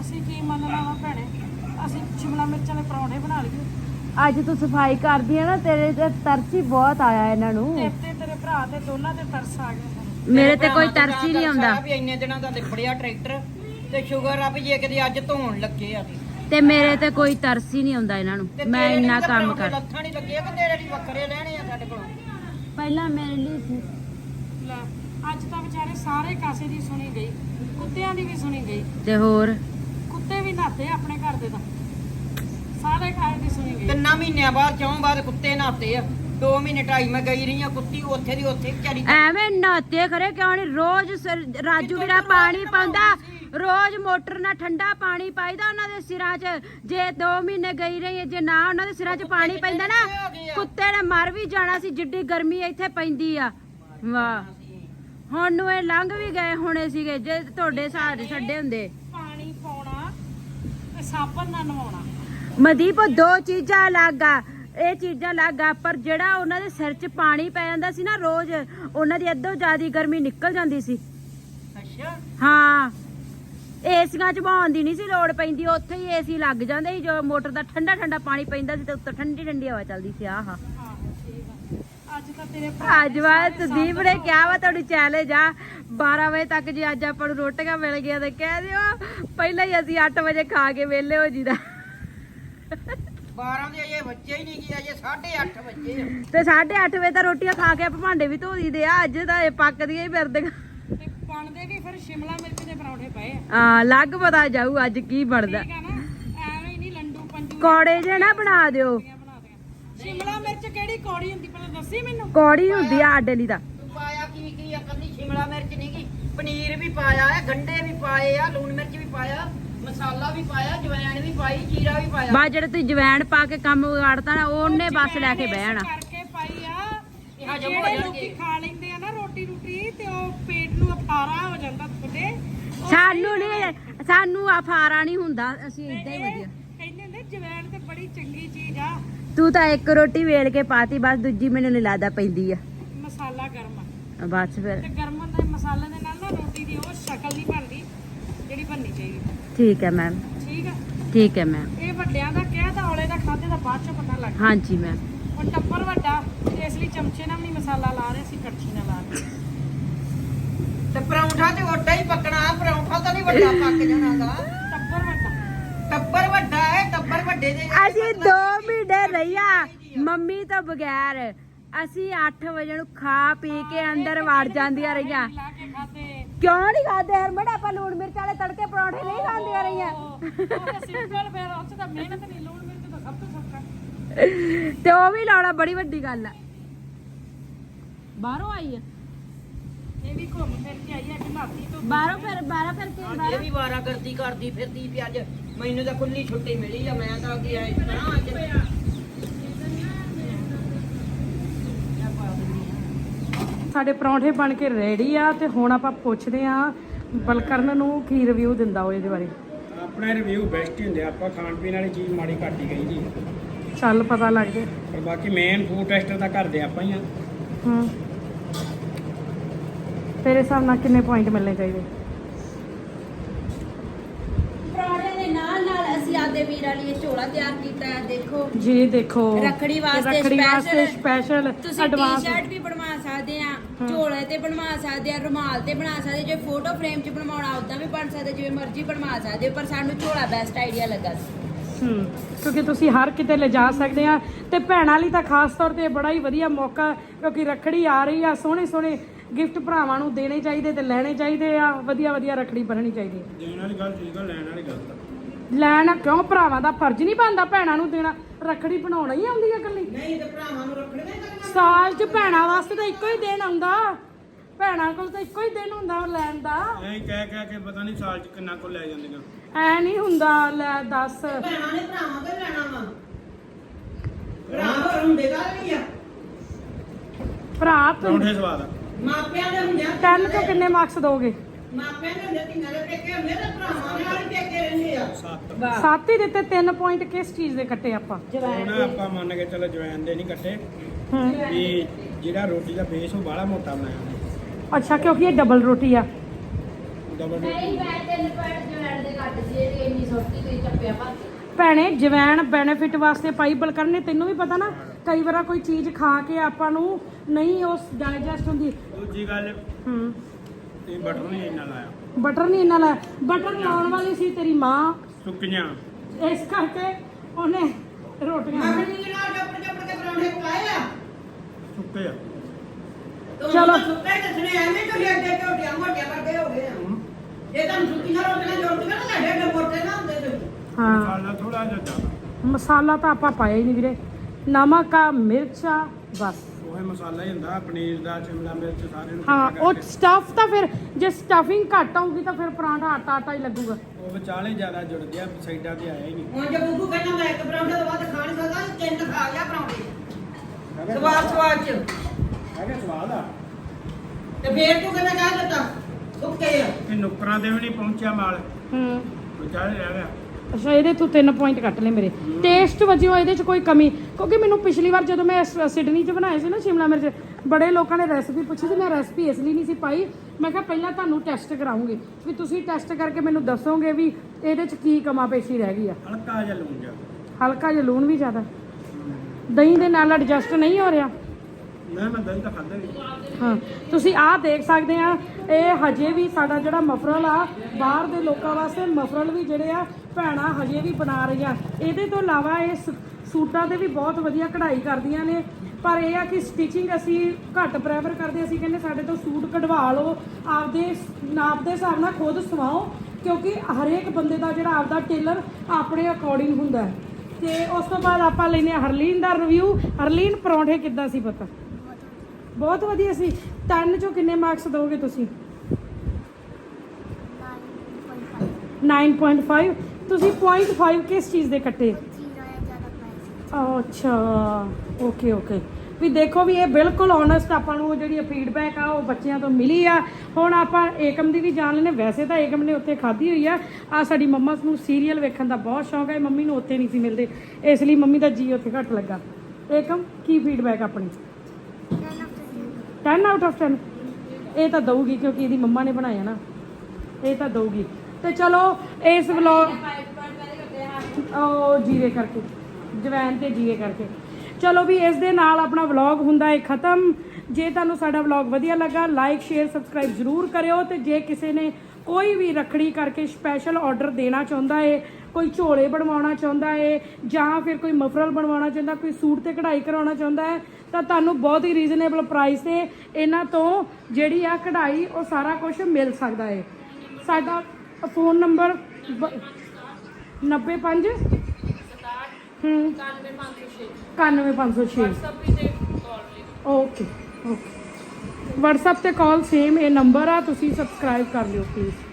ਅਸੀਂ ਕੀ ਮੰਨਣਾ ਵਾ ਭੈਣੇ? ਅਸੀਂ ਸ਼ਿਮਲਾ ਮਿਰਚਾਂ ਦੇ ਪਰੌਂਠੇ ਬਣਾ ਲਈਏ। ਅੱਜ ਤੂੰ ਸਫ਼ਾਈ ਕਰਦੀ ਆ ਨਾ ਤੇਰੇ ਤੇ ਤਰਸ ਹੀ ਬਹੁਤ ਆਇਆ ਇਹਨਾਂ ਨੂੰ। ਤੇ ਤੇਰੇ ਭਰਾ ਤੇ ਦੋਨਾਂ ਤੇ ਤਰਸ ਆ ਗਿਆ ਸਾਨੂੰ। ਮੇਰੇ ਤੇ ਕੋਈ ਤਰਸ ਹੀ ਨਹੀਂ ਆਉਂਦਾ। ਵੀ ਇੰਨੇ ਦਿਨਾਂ ਦਾ ਲਿਬੜਿਆ ਟਰੈਕਟਰ ਤੇ ਸ਼ੂਗਰ ਆ ਵੀ ਜੇ ਕਦੇ ਅੱਜ ਧੋਣ ਲੱਗੇ ਆ ਤੇ। ਤੇ ਮੇਰੇ ਤੇ ਕੋਈ ਤਰਸ ਹੀ ਨਹੀਂ ਆਉਂਦਾ ਇਹਨਾਂ ਨੂੰ। ਤੇ ਮੈਂ ਤੇਰੇ ਇੰਨਾ ਤਾਂ ਕੰਮ ਪਰੌਂਠੇ ਕਰ ਲੱਥਾਂ ਨਹੀਂ ਲੱਗੇ ਕਿ ਤੇਰੇ ਲਈ ਵੱਖਰੇ ਲੈਣੇ ਆ ਸਾਡੇ ਕੋਲੋਂ? ਪਹਿਲਾਂ ਮੇਰੇ ਲਈ ਸੀ। ਲੈ ਅੱਜ ਤਾਂ ਵਿਚਾਰੇ ਸਾਰੇ ਕਾਸੇ ਦੀ ਸੁਣੀ ਗਈ ਕੁੱਤਿਆਂ ਦੀ ਵੀ ਸੁਣੀ ਗਈ। ਤੇ ਹੋਰ? ਨਹਾਤੇ ਆਪਣੇ ਘਰ ਦੇ ਤਾਂ। ਸਾਰੇ ਘਰ ਦੀ ਸੁਣੀ ਗਈ। ਤਿੰਨਾਂ ਮਹੀਨਿਆਂ ਬਾਅਦ ਚੌਂ ਬਾਅਦ ਕੁੱਤੇ ਨਹਾਤੇ ਆ। 2 ਮਹੀਨੇ ਢਾਈ ਮੈਂ ਗਈ ਰਹੀ ਆ ਕੁੱਤੀ ਉੱਥੇ ਦੀ ਉੱਥੇ ਵਿਚਾਰੀ ਐਵੇਂ ਨਾਤੇ ਖਰੇ ਕਿਉਂ ਨਹੀਂ ਰੋਜ਼ ਸਰ- ਰਾਜੂ ਵੀਰਾ ਪਾਣੀ ਪਾਉਂਦਾ ਰੋਜ਼ ਮੋਟਰ ਨਾਲ ਠੰਡਾ ਪਾਣੀ ਪਾਈਦਾ ਉਹਨਾਂ ਦੇ ਸਿਰਾਂ 'ਚ। ਜੇ 2 ਮਹੀਨੇ ਗਈ ਰਹੀ ਜੇ ਨਾ ਉਹਨਾਂ ਦੇ ਸਿਰਾਂ 'ਚ ਪਾਣੀ ਪੈਂਦਾ ਨਾ ਕੁੱਤੇ ਨੇ ਮਰ ਵੀ ਜਾਣਾ ਸੀ ਜਿੱਡੀ ਗਰਮੀ ਇੱਥੇ ਪੈਂਦੀ ਆ। ਵਾਹ। ਹੁਣ ਨੂੰ ਇਹ ਲੰਘ ਵੀ ਗਏ ਹੋਣੇ ਸੀਗੇ ਜੇ ਤੁਹਾਡੇ ਸਾਰੇ ਛੱਡੇ ਹੁੰਦੇ। ਸਾਬਣ ਨਾਲ ਨਵਾਉਣਾ। ਮਦੀਪ ਉਹ ਦੋ ਚੀਜ਼ਾਂ ਅਲੱਗ ਆ। ਇਹ ਚੀਜ਼ਾਂ ਅਲੱਗ ਆ ਪਰ ਜਿਹੜਾ ਉਹਨਾਂ ਦੇ ਸਿਰ 'ਚ ਪਾਣੀ ਪੈ ਜਾਂਦਾ ਸੀ ਨਾ ਰੋਜ਼ ਉਹਨਾਂ ਦੀ ਅੱਧੋ ਜ਼ਿਆਦੀ ਗਰਮੀ ਨਿਕਲ ਜਾਂਦੀ ਸੀ। ਅੱਛਾ। ਹਾਂ। ਏਸੀਆਂ ਚ ਬਹਾਉਣ ਦੀ ਨਹੀਂ ਸੀ ਲੋੜ ਪੈਂਦੀ ਉੱਥੇ ਹੀ ਏਸੀ ਲੱਗ ਜਾਂਦੇ ਸੀ ਜੋ ਮੋਟਰ ਦਾ ਠੰਡਾ ਠੰਡਾ ਪਾਣੀ ਪੈਂਦਾ ਸੀ ਤੇ ਉੱਤੋਂ ਠੰਡੀ ਠੰਡੀ ਹਵਾ ਚੱਲਦੀ ਸੀ ਆਹ। ਅੱਜ ਬਾਅਦ ਸੁਦੀਪ ਨੇ ਕਿਹਾ ਵਾ ਤੁਹਾਡੀ ਚੈਲੰਜ ਆ। 12 ਵਜੇ ਤੱਕ ਜੇ ਅੱਜ ਆਪਾਂ ਨੂੰ ਰੋਟੀਆਂ ਮਿਲ ਗਿਆ ਤੇ ਕਹਿ ਦਿਓ ਪਹਿਲਾਂ ਹੀ ਅਸੀਂ 8 ਵਜੇ ਖਾ ਕੇ ਵਿਹਲੇ ਹੋ ਜੀਦਾ। 12 ਦੇ ਅਜੇ ਬੱਚੇ ਹੀ ਨਹੀਂ ਗਏ ਅਜੇ 8:30 ਵਜੇ ਆ। ਤੇ 8:30 ਵਜੇ ਤਾਂ ਰੋਟੀਆਂ ਖਾ ਕੇ ਆਪਾਂ ਭਾਂਡੇ ਵੀ ਧੋ ਦਈਦੇ ਆ ਅੱਜ ਤਾਂ ਇਹ ਪੱਕਦੀਆਂ ਹੀ ਫਿਰਦੀਆਂ। ਤੇ ਬਣਦੇ ਵੀ ਫਿਰ ਸ਼ਿਮਲਾ ਮਿਰਚ ਦੇ ਪਰੌਂਠੇ ਪਏ ਆ। ਆ ਲੱਗ ਪਤਾ ਜਾਊ ਅੱਜ ਕੀ ਬਣਦਾ। ਠੀਕ ਆ ਨਾ ਐਵੇਂ ਹੀ ਨਹੀਂ ਲੰਡੂ ਪੰਜੂ ਕੌੜੇ ਜੇ ਨਾ ਬਣਾ ਦਿਓ। ਬਣਾ ਦਿਆਂ ਸ਼ਿਮਲਾ ਕਿਹੜੀ ਕੌੜੀ ਹੁੰਦੀ ਪਹਿਲਾਂ ਦੱਸੀ ਮੈਨੂੰ? ਕੌੜੀ ਹੁੰਦੀ ਆ ਸਾਡੇ ਲਈ ਤਾਂ ਤੂੰ ਪਾਇਆ ਕੀ ਕੀ ਆ ਕੱਲੀ ਸ਼ਿਮਲਾ ਮਿਰਚ ਨਹੀਂ ਗੀ? ਪਨੀਰ ਵੀ ਪਾਇਆ ਹੈ ਗੰਡੇ ਵੀ ਪਾਏ ਆ ਲੂਣ ਮਿਰਚ ਵੀ ਪਾਇਆ ਮਸਾਲਾ ਵੀ ਪਾਇਆ ਜਵੈਣ ਵੀ ਪਾਈ ਜੀਰਾ ਵੀ ਪਾਇਆ। ਬਾ ਜਿਹੜੇ ਤੁਸੀਂ ਜਵੈਣ ਪਾ ਕੇ ਕੰਮ ਵਿਗਾੜਤਾ ਨਾ ਉਹਨੇ ਬਸ ਲੈ ਕੇ ਬਹਿਣਾ ਕਰਕੇ ਪਾਈ ਆ। ਇਹ ਹਜਮ ਹੋ ਜਿਹੜੇ ਜਾਣਗੇ। ਲੋਕੀ ਖਾ ਲੈਂਦੇ ਆ ਨਾ ਰੋਟੀ ਰੋਟੀ ਤੇ ਉਹ ਪੇਟ ਨੂੰ ਅਫਾਰਾ ਹੋ ਜਾਂਦਾ ਤੁਹਾਡੇ। ਉਹ ਸਾਨੂੰ ਨਹੀਂ ਸਾਨੂੰ ਆ। ਫਾਰਾ ਨਹੀਂ ਹੁੰਦਾ ਅਸੀਂ ਇਦਾਂ ਹੀ ਇਹ ਵਧੀਆ। ਕਹਿੰਦੇ ਨੇ ਜਵੈਣ ਤੇ ਬੜੀ ਚੰਗੀ ਚੀਜ਼ ਆ। ਤੂੰ ਤਾਂ ਇੱਕ ਰੋਟੀ ਵੇਲ ਕੇ ਪਾਤੀ ਬਸ ਦੂਜੀ ਮੈਨੂੰ ਨਹੀਂ ਲੱਗਦਾ ਪੈਂਦੀ ਆ। ਮਸਾਲਾ ਗਰਮ ਆ। ਬਸ ਫਿਰ। ਤੇ ਗਰਮ ਦੇ ਮਸਾਲੇ ਦੇ ਨਾਲ ਨਾ ਰੋਟੀ ਦੀ ਉਹ ਸ਼ਕਲ ਨਹੀਂ ਬਣਦੀ ਜਿਹੜੀ ਬਣਨੀ ਚਾਹੀਦੀ। ਠੀਕ ਹੈ ਮੈਮ। ਠੀਕ ਆ? ਠੀਕ ਹੈ ਮੈਮ। ਇਹ ਵੱਡਿਆਂ ਦਾ ਕਿਹਾ ਤਾਂ ਔਲੇ ਦਾ ਖਾਦੇ ਦਾ ਬਾਅਦ ਚੋਂ ਪਤਾ ਲੱਗ ਹਾਂਜੀ ਮੈਮ। ਹੁਣ ਟੱਬਰ ਵੱਡਾ ਤੇ ਇਸ ਲਈ ਚਮਚੇ ਨਾਲ ਨਹੀਂ ਮਸਾਲਾ ਲਾ ਰਹੇ ਸੀ ਕੜਛੀ ਨਾਲ ਲਾ ਰਹੇ। ਤੇ ਪਰੌਂਠਾ ਤੇ ਓਡਾ ਹੀ ਪੱਕਣਾ ਪਰੌਂਠਾ ਤਾਂ ਨਹੀਂ ਵੱਡਾ ਪੱਕ ਜਾਣਾ ਦਾ ਟੱਬਰ ਵੱਡਾ। ਟੱਬਰ ਵੱਡਾ ਹੈ ਟੱਬਰ ਵੱਡੇ ਦੇ ਅਸੀਂ 2 ਮਹੀਨੇ ਰਹੀਆ ਮੰਮੀ ਤੋਂ ਬਗੈਰ ਅਸੀਂ 8 ਵਜੇ ਨੂੰ ਖਾ ਪੀ ਕੇ ਅੰਦਰ ਵੜ ਜਾਂਦੀਆਂ ਰਹੀਆਂ। ਕਿਉਂ ਨਹੀਂ ਖਾਦੇ? ਹਰਮੜ ਆਪਾਂ ਲੂਣ ਮਿਰਚ ਵਾਲੇ ਤੜਕੇ ਪਰੌਂਠੇ ਨਹੀਂ ਖਾਂਦੀਆਂ ਰਹੀਆਂ। ਸਿੰਪਲ ਫਿਰ ਤਾਂ ਮਿਹਨਤ ਨਹੀਂ ਲੂਣ ਮਿਰਚ ਤਾਂ ਸਭ ਤੋਂ ਸੌਖਾ। ਤੇ ਉਹ ਵੀ ਲਾਉਣਾ ਬੜੀ ਵੱਡੀ ਗੱਲ ਆ। ਬਾਹਰੋਂ ਆਈ ਆ? ਇਹ ਵੀ ਘੁੰਮ ਫਿਰ ਕੇ ਆਈ ਅੱਜ ਨਾਤੀ ਤੋਂ ਬਾਹਰੋਂ ਫਿਰ ਬਾਹਰੋਂ ਫਿਰ ਕੇ ਇਹ ਵੀ ਵਾਰਾ ਕਰਦੀ ਕਰਦੀ ਫਿਰਦੀ ਵੀ ਅੱਜ ਮੈਨੂੰ ਤਾਂ ਖੁੱਲੀ ਛੁੱਟੀ ਮਿਲੀ ਆ ਮੈਂ ਤਾਂ ਅੱਗੇ ਆਈ ਕਰਾਂ ਅੱਜ ਸਾਡੇ ਪਰੌਂਠੇ ਬਣ ਕੇ ਰੈਡੀ ਆ ਤੇ ਹੁਣ ਆਪਾਂ ਪੁੱਛਦੇ ਆ ਬਲਕਰਨ ਨੂੰ ਕੀ ਰਿਵਿਊ ਦਿੰਦਾ ਉਹ ਇਹਦੇ ਬਾਰੇ। ਆਪਣਾ ਰਿਵਿਊ ਬੈਸਟ ਹੀ ਹੁੰਦੇ ਆ। ਆਪਾਂ ਖਾਣ ਪੀਣ ਵਾਲੀ ਚੀਜ਼ ਮਾੜੀ ਘੱਟ ਹੀ ਗਈ ਜੀ ਚੱਲ ਪਤਾ ਲੱਗ ਜੇ। ਪਰ ਬਾਕੀ ਮੇਨ ਫੂਡ ਟੈਸਟਰ ਤਾਂ ਕਰਦੇ ਆਪਾਂ ਹੀ ਆ। ਹੂੰ। ਤੇਰੇ ਹਿਸਾਬ ਨਾਲ ਕਿੰਨੇ ਪੁਆਇੰਟ ਮਿਲਣੇ ਚਾਹੀਦੇ? ਪਰੌਂਠੇ ਦੇ ਨਾਲ ਨਾਲ ਅਸੀਂ ਆਦੇ ਵੀਰਾਂ ਲਈ ਇਹ ਝੋਲਾ ਤਿਆਰ ਕੀਤਾ ਹੈ ਦੇਖੋ। ਜੀ ਦੇਖੋ। ਰੱਖੜੀ ਵਾਸਤੇ ਰੱਖੜੀ ਵਾਸਤੇ special- ਸਪੈਸ਼ਲ ਤੁਸੀਂ ਟੀ-ਸ਼ਰਟ ਵੀ ਬਣਵਾ ਝੋਲੇ ਤੇ ਬਣਵਾ ਸਕਦੇ ਆ ਰੁਮਾਲ ਤੇ ਬਣਾ ਸਕਦੇ ਜੇ ਫੋਟੋ ਫਰੇਮ 'ਚ ਬਣਵਾਉਣਾ ਉਦਾਂ ਵੀ ਬਣ ਸਕਦੇ ਜਿਵੇਂ ਮਰਜ਼ੀ ਬਣਵਾ ਸਕਦੇ ਹੋ, ਪਰ ਸਾਨੂੰ ਝੋਲਾ ਬੈਸਟ ਆਈਡੀਆ ਲੱਗਾ ਸੀ। ਹੂੰ ਕਿਉਂਕਿ ਤੁਸੀਂ ਹਰ ਕਿਤੇ ਲਿਜਾ ਸਕਦੇ ਆ ਤੇ ਭੈਣਾਂ ਲਈ ਤਾਂ ਖਾਸ ਤੌਰ ਤੇ ਇਹ ਬੜਾ ਹੀ ਵਧੀਆ ਮੌਕਾ ਕਿਉਂਕਿ ਰੱਖੜੀ ਆ ਰਹੀ ਆ ਸੋਹਣੇ ਸੋਹਣੇ ਗਿਫਟ ਭਰਾਵਾਂ ਨੂੰ ਦੇਣੇ ਚਾਹੀਦੇ ਤੇ ਲੈਣੇ ਚਾਹੀਦੇ ਆ ਵਧੀਆ ਵਧੀਆ ਰੱਖੜੀ ਬੰਨਣੀ ਚਾਹੀਦੀ ਹੈ। ਦੇਣ ਵਾਲੀ ਗੱਲ ਠੀਕ ਆ ਲੈਣ ਵਾਲੀ ਗੱਲ ਤਾਂ ਲੈਣਾ ਕਿਉਂ ਭਰਾਵਾਂ ਦਾ ਫਰਜ਼ ਨਹੀਂ ਬਣਦਾ ਭੈਣਾਂ ਨੂੰ ਦੇਣਾ? ਰੱਖੜੀ ਬਣਾਉਣਾ ਹੀ ਆਉਂਦੀ ਹੈ ਇਕੱਲੀ? ਨਹੀਂ ਤੇ ਭਰਾਵਾਂ ਨੂੰ ਰੱਖਣੇ ਕਰਨਾ। ਸਾਲ 'ਚ ਭੈਣਾਂ ਵਾਸਤੇ ਤਾਂ ਇੱਕੋ ਹੀ ਦਿਨ ਆਉਂਦਾ। ਭੈਣਾਂ ਕੋਲ ਤਾਂ ਇੱਕੋ ਹੀ ਦਿਨ ਹੁੰਦਾ ਉਹ ਲੈਣ ਦਾ। ਐਂ ਕਹਿ ਕਹਿ ਕੇ ਪਤਾ ਨਹੀਂ ਸਾਲ ਚ ਕਿੰਨਾ ਕੁ ਲੈ ਜਾਂਦੀਆਂ। ਐ ਨਹੀਂ ਹੁੰਦਾ ਲੈ ਦੱਸ। ਭੈਣਾਂ ਨੇ ਭਰਾਵਾਂ ਤੋਂ ਲੈਣਾ ਵਾ। ਭਰਾ ਹੋਰ ਹੁੰਦੇ ਗੱਲ ਨਹੀਂ ਆ। ਭਰਾ ਤੂੰ ਪਰੌਂਠੇ ਸਵਾਦ ਆ। ਮਾਪਿਆਂ ਦੇ ਹੁੰਦੇ ਆ। ਟੈਨ ਤੋਂ ਕਿੰਨੇ ਮਾਰਕਸ ਦੋਗੇ ਮਾਪਿਆਂ ਦੇ ਹੁੰਦੇ ਤਿੰਨਾਂ ਦੇ ਪੇਕੇ ਹੁੰਦੇ ਤੇ ਭਰਾਵਾਂ ਦੇ ਨਾਲ ਹੀ ਪੇਕੇ ਰਹਿੰਦੇ ਆ। ਸੱਤ ਸੱਤ ਹੀ ਦਿੱਤੇ 3 ਪੁਆਇੰਟ ਕਿਸ ਚੀਜ਼ ਦੇ ਕੱਟੇ ਆਪਾਂ? ਹੁਣ ਆਪਾਂ ਮੰਨ ਕੇ ਚਲੋ ਜਵੈਨ ਦੇ ਨਹੀਂ ਕੱਟੇ। ਹੂੰ। ਵੀ ਜਿਹੜਾ ਰੋਟੀ ਦਾ ਬੇਸ ਉਹ ਬਾਹਲਾ ਮੋਟਾ ਬਣਾਇਆ। ਅੱਛਾ ਕਿਉਂਕਿ ਇਹ ਡਬਲ ਰੋਟੀ ਆ। ਡਬਲ ਨਹੀਂ ਮੈਂ ਤਿੰਨ ਪੈਟ ਜਵੈਣ ਦੇ ਕੱਟ ਸੀ ਇਹ ਇੰਨੀ ਸਸਤੀ ਤੁਸੀਂ ਚੱਪਿਆ ਕੇ। ਭੈਣੇ ਜਵੈਣ ਬੈਨੀਫਿਟ ਵਾਸਤੇ ਪਾਈ ਬਲਕਰ ਨੇ ਤੈਨੂੰ ਵੀ ਪਤਾ ਨਾ ਕਈ ਵਾਰ ਕੋਈ ਚੀਜ਼ ਖਾ ਕੇ ਆਪਾਂ ਨੂੰ ਨਹੀਂ ਉਸ ਡਾਈਜੈਸਟ ਹੁੰਦੀ। ਦੂਜੀ ਗੱਲ ਹੂੰ। ਤੇ ਬਟਰ ਨਹੀਂ ਇੰਨਾ ਲਾਇਆ। ਬਟਰ ਨਹੀਂ ਇਹਨਾਂ ਲਾਇਆ। ਬਟਰ ਲਾਉਣ ਵਾਲੀ ਸੀ ਤੇਰੀ ਮਾਂ। ਸੁੱਕੀਆਂ। ਇਸ ਕਰਕੇ ਉਹਨੇ ਰੋਟੀਆਂ ਮੱਖਣੀ ਦੇ ਨਾਲ ਚੱਪੜ ਚੱਪੜ ਕੇ ਪਰੌਂਠੇ ਪਕਾਏ ਆ। ਸੁੱਕੇ ਆ। ਤੂੰ ਚਲੋ। ਚਲੋ ਸੁੱਕਾ ਦੱਸਣੇ ਐਵੇਂ ਤੁਸੀਂ ਅੱਗੇ ਝੋਟੀਆਂ ਮੋਟੀਆਂ ਕਰਦੇ ਹੋ ਗਏ ਆ। ਇਹ ਤਾਂ ਸੁੱਕੀਆਂ ਰੋਟੀਆਂ ਜੋੜਦੀਆਂ ਨਾ ਸਾਡੇ ਅੱਗੇ ਮੋਟੇ ਨਾ ਹੁੰਦੇ ਤੁਸੀਂ। ਹਾਂ। ਮਸਾਲਾ ਥੋੜਾ ਜਿਹਾ ਜ਼ਿਆਦਾ। ਮਸਾਲਾ ਤਾਂ ਆਪਾਂ ਪਾਇਆ ਹੀ ਨਹੀਂ ਵੀਰੇ। ਨਮਕ ਆ ਮਿਰਚਾ ਬਸ। ਉਹ ਮਸਾਲਾ ਹੀ ਹੁੰਦਾ ਪਨੀਰ ਦਾ ਸ਼ਿਮਲਾ ਮਿਰਚ ਸਾਰੇ ਨੂੰ ਹਾਂ ਇਕੱਠਾ ਉਹ ਕਰਕੇ। ਸਟਫ ਤਾਂ ਫਿਰ ਜੇ ਸਟਫਿੰਗ ਘੱਟ ਆਊਗੀ ਤਾਂ ਫਿਰ ਪਰਾਂਠਾ ਆਟਾ ਆਟਾ ਹੀ ਲੱਗੂਗਾ। ਉਹ ਵਿਚਾਲੇ ਜ਼ਿਆਦਾ ਜੁੜ ਗਿਆ ਸਾਈਡਾਂ ਤੇ ਆਇਆ ਹੀ ਨਹੀਂ। ਹੁਣ ਜੇ ਬੁੱਬੂ ਕਹਿੰਦਾ ਮੈਂ ਇੱਕ ਪਰੌਂਠੇ ਤੋਂ ਵੱਧ ਖਾ ਨਹੀਂ ਸਕਦਾ ਤਿੰਨ ਖਾ ਗਿਆ ਪਰੌਂਠੇ। ਸਵਾਦ ਸਵਾਦ। ਚ। ਹੈਗਾ ਸਵਾਦ ਆ। ਤੇ ਫੇਰ ਤੂੰ ਕਹਿੰਦਾ ਕਹਿ ਦਿੱਤਾ? ਸੁੱਕੇ ਆ। ਇਹ ਨੁਕਰਾਂ ਤੇ ਵੀ ਨਹੀਂ ਪਹੁੰਚਿਆ ਮਾਲ। ਹੂੰ। ਵਿਚਾਲੇ ਰਹਿ ਗਿਆ। ਅੱਛਾ ਇਹਦੇ ਤੋਂ ਤਿੰਨ ਪੁਆਇੰਟ ਕੱਟ ਲਏ ਮੇਰੇ। ਟੇਸਟ ਵਜੋਂ ਇਹਦੇ 'ਚ ਕੋਈ ਕਮੀ ਕਿਉਂਕਿ ਮੈਨੂੰ ਪਿਛਲੀ ਵਾਰ ਜਦੋਂ ਮੈਂ ਸ- ਸਿਡਨੀ 'ਚ ਬਣਾਏ ਸੀ ਨਾ ਸ਼ਿਮਲਾ ਮਿਰਚ ਬੜੇ ਲੋਕਾਂ ਨੇ ਰੈਸਪੀ ਪੁੱਛੀ ਸੀ ਮੈਂ ਰੈਸਪੀ ਇਸ ਲਈ ਨਹੀਂ ਸੀ ਪਾਈ। ਮੈਂ ਕਿਹਾ ਪਹਿਲਾਂ ਤੁਹਾਨੂੰ ਟੈਸਟ ਕਰਾਉਂਗੀ ਵੀ ਤੁਸੀਂ ਟੈਸਟ ਕਰਕੇ ਮੈਨੂੰ ਦੱਸੋਗੇ ਵੀ ਇਹਦੇ 'ਚ ਕੀ ਕਮਾ ਪੇਸ਼ੀ ਰਹਿ ਗਈ ਆ। ਹਲਕਾ ਜਿਹਾ ਲੂਣ ਜਾ ਹਲਕਾ ਜਿਹਾ ਲੂਣ ਵੀ ਜ਼ਿਆਦਾ। ਦਹੀਂ ਦੇ ਨਾਲ ਐਡਜਸਟ ਨਹੀਂ ਹੋ ਰਿਹਾ। ਮੈਂ ਮੈਂ ਦਹੀਂ ਤਾਂ ਖਾਂਦਾ ਨਹੀਂ। ਹਾਂ, ਤੁਸੀਂ ਆਹ ਦੇਖ ਸਕਦੇ ਆ, ਇਹ ਹਜੇ ਵੀ ਸਾਡਾ ਜਿਹੜਾ ਮਫਰਲ ਆ, ਬਾਹਰ ਦੇ ਲੋਕਾਂ ਵਾਸਤੇ ਮਫਰਲ ਵੀ ਜਿਹੜੇ ਆ, ਭੈਣਾਂ ਹਜੇ ਵੀ ਬਣਾ ਰਹੀਆਂ। ਇਹਦੇ ਤੋਂ ਇਲਾਵਾ ਇਹ ਸ- ਸੂਟਾਂ ਤੇ ਵੀ ਬਹੁਤ ਵਧੀਆ ਕਢਾਈ ਕਰਦੀਆਂ ਨੇ। ਪਰ ਇਹ ਆ ਕਿ ਸਟਿਚਿੰਗ ਅਸੀਂ ਘੱਟ ਪ੍ਰੈਫਰ ਕਰਦੇ, ਅਸੀਂ ਕਹਿੰਦੇ ਸਾਡੇ ਤੋਂ ਸੂਟ ਕਢਵਾ ਲਓ, ਆਪਦੇ ਨਾਪ ਦੇ ਹਿਸਾਬ ਨਾਲ ਖੁਦ ਸਵਾਓ, ਕਿਉਂਕਿ ਹਰੇਕ ਬੰਦੇ ਦਾ ਜਿਹੜਾ ਆਪਦਾ ਟੇਲਰ ਆਪਣੇ ਅਕੋਰਡਿੰਗ ਹੁੰਦਾ ਹੈ। ਤੇ ਉਸ ਤੋਂ ਬਾਅਦ ਆਪਾਂ ਲੈਨੇ ਆ ਹਰਲੀਨ ਦਾ ਰਿਵਿਊ ਹਰਲੀਨ ਪਰੌਂਠੇ ਕਿੱਦਾਂ ਸੀ ਪਤਾ? ਬਹੁਤ ਵਧੀਆ ਸੀ। 10 ਚੋਂ ਕਿੰਨੇ ਮਾਰਕਸ ਦੋਗੇ ਤੁਸੀਂ? 9.5 ਤੁਸੀਂ 0.5 ਕਿਸ ਚੀਜ਼ ਦੇ ਕੱਟੇ? ਅੱਛਾ। ਓਕੇ ਓਕੇ ਵੀ ਦੇਖੋ ਵੀ ਇਹ ਬਿਲਕੁਲ ਓਨੈਸਟ ਆਪਾਂ ਨੂੰ ਜਿਹੜੀ ਫੀਡਬੈਕ ਆ ਉਹ ਬੱਚਿਆਂ ਤੋਂ ਮਿਲੀ ਆ। ਹੁਣ ਆਪਾਂ ਏਕਮ ਦੀ ਵੀ ਜਾਣ ਲੈਨੇ ਵੈਸੇ ਤਾਂ ਏਕਮ ਨੇ ਉੱਥੇ ਖਾਧੀ ਹੋਈ ਆ। ਆ ਸਾਡੀ ਮੰਮਾ ਨੂੰ ਸੀਰੀਅਲ ਵੇਖਣ ਦਾ ਬਹੁਤ ਸ਼ੌਂਕ ਹੈ ਮੰਮੀ ਨੂੰ ਉੱਥੇ ਨਹੀਂ ਸੀ ਮਿਲਦੇ। ਇਸ ਲਈ ਮੰਮੀ ਦਾ ਜੀ ਉੱਥੇ ਘੱਟ ਲੱਗਾ। ਏਕਮ ਕੀ ਫੀਡਬੈਕ ਆਪਣੀ? 10 ਆਊਟ ਆਫ 10 ਇਹ ਤਾਂ ਦਊਗੀ ਕਿਉਂਕਿ ਇਹਦੀ ਮੰਮਾ ਨੇ ਬਣਾਇਆ ਨਾ। ਇਹ ਤਾਂ ਦਊਗੀ। ਤੇ ਚਲੋ, ਇਸ ਵਲੌਗ ਉਹ ਜੀਰੇ ਕਰਕੇ। ਜਵੈਨ ਤੇ ਜੀਰੇ ਕਰਕੇ। ਚਲੋ ਵੀ ਇਸ ਦੇ ਨਾਲ ਆਪਣਾ ਵਲੌਗ ਹੁੰਦਾ ਹੈ ਖਤਮ। ਜੇ ਤੁਹਾਨੂੰ ਸਾਡਾ ਵਲੌਗ ਵਧੀਆ ਲੱਗਾ ਲਾਈਕ ਸ਼ੇਅਰ ਸਬਸਕ੍ਰਾਈਬ ਜ਼ਰੂਰ ਕਰਿਓ। ਤੇ ਜੇ ਕਿਸੇ ਨੇ ਕੋਈ ਵੀ ਰਖੜੀ ਕਰਕੇ ਸਪੈਸ਼ਲ ਆਰਡਰ ਦੇਣਾ ਚਾਹੁੰਦਾ ਏ ਕੋਈ ਝੋਲੇ ਬਣਵਾਉਣਾ ਚਾਹੁੰਦਾ ਏ ਜਾਂ ਫਿਰ ਕੋਈ ਮਫਰਲ ਬਣਵਾਉਣਾ ਚਾਹੁੰਦਾ ਕੋਈ ਸੂਟ ਤੇ ਕਢਾਈ ਕਰਾਉਣਾ ਚਾਹੁੰਦਾ ਹੈ ਤਾਂ ਤੁਹਾਨੂੰ ਬਹੁਤ ਹੀ ਰੀਜ਼ਨੇਬਲ ਪ੍ਰਾਈਸ ਤੇ ਇਹਨਾਂ ਤੋਂ ਜਿਹੜੀ ਆ ਕਢਾਈ ਉਹ ਸਾਰਾ ਕੁਝ ਮਿਲ ਸਕਦਾ ਏ। ਸਾਡਾ ਫੋਨ ਨੰਬਰ 95 ਹੂੰ। 99506 ਓਕੇ ਓਕੇ WhatsApp ਤੇ ਕਾਲ ਸੇਮ ਇਹ ਨੰਬਰ ਆ ਤੁਸੀਂ ਸਬਸਕ੍ਰਾਈਬ ਕਰ ਲਿਓ ਪਲੀਜ਼